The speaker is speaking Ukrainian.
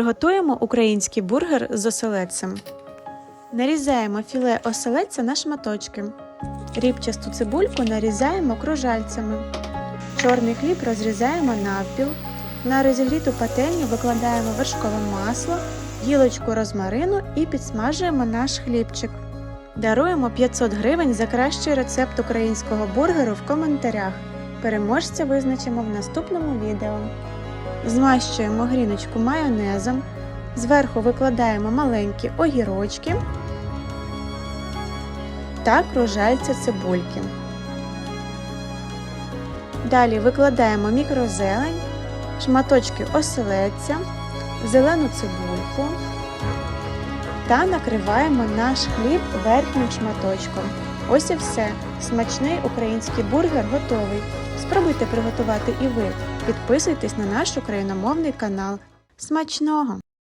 Приготуємо український бургер з оселедцем. Нарізаємо філе оселедця на шматочки. Рібчасту цибульку нарізаємо кружальцями. Чорний хліб розрізаємо навпіл. На розігріту пательню викладаємо вершкове масло, гілочку розмарину і підсмажуємо наш хлібчик. Даруємо 500 гривень за кращий рецепт українського бургеру в коментарях. Переможця визначимо в наступному відео. Змащуємо гріночку майонезом. Зверху викладаємо маленькі огірочки та кружальця цибульки. Далі викладаємо мікрозелень, шматочки оселедця, зелену цибульку та накриваємо наш хліб верхнім шматочком. Ось і все. Смачний український бургер готовий. Спробуйте приготувати і ви. Підписуйтесь на наш україномовний канал. Смачного!